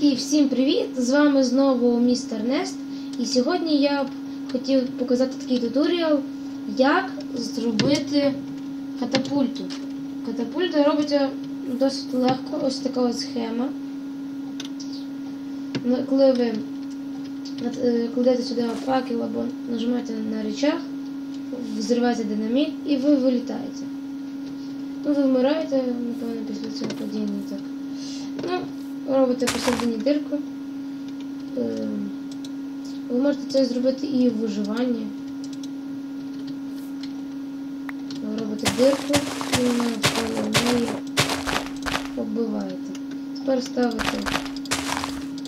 І всім привіт! З вами знову містер Нест. І сьогодні я б хотів показати такий туторіал, як зробити катапульту. Катапульта робиться досить легко, ось така ось схема. Коли ви е, кладете сюди факел або нажимаєте на речах, взривається динаміт і ви вилітаєте. Ну, ви вмираєте, напевно, після цього. Ну, робите посередині дирку. Е, Ви можете це зробити і в виживанні. Ви робите дирку і на неї побиваєте. Тепер ставите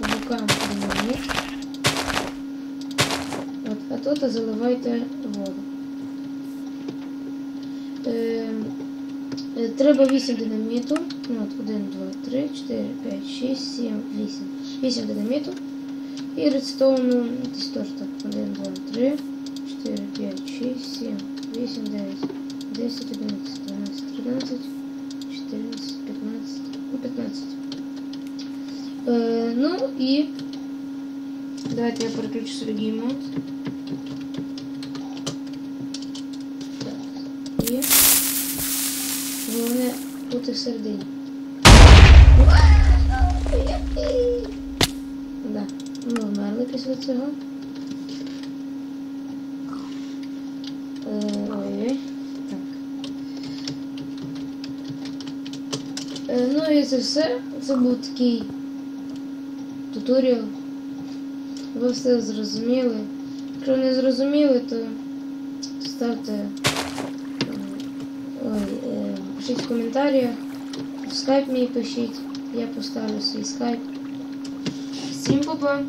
бокам. От, а тут заливайте воду. Треба 8 динаміту. Ну, От 1, 2, 3, 4, 5, 6, 7, 8. 8 динаміту. І редстоуну десь теж так. 1, 2, 3, 4, 5, 6, 7, 8, 9, 10, 11, 12, 13, 14, 15, ну 15. Е, ну і давайте я переключу собі геймод. Головне бути всередині. Да, ми вмерли після цього. Е, Ой-ой. Так. Е, Ну і це все. Це був такий туторіал. Ви все зрозуміли. Якщо не зрозуміли, то ставте. Пишіть в коментарях. В скайп мій пишіть. Я поставлю свій скайп. Всім па-па!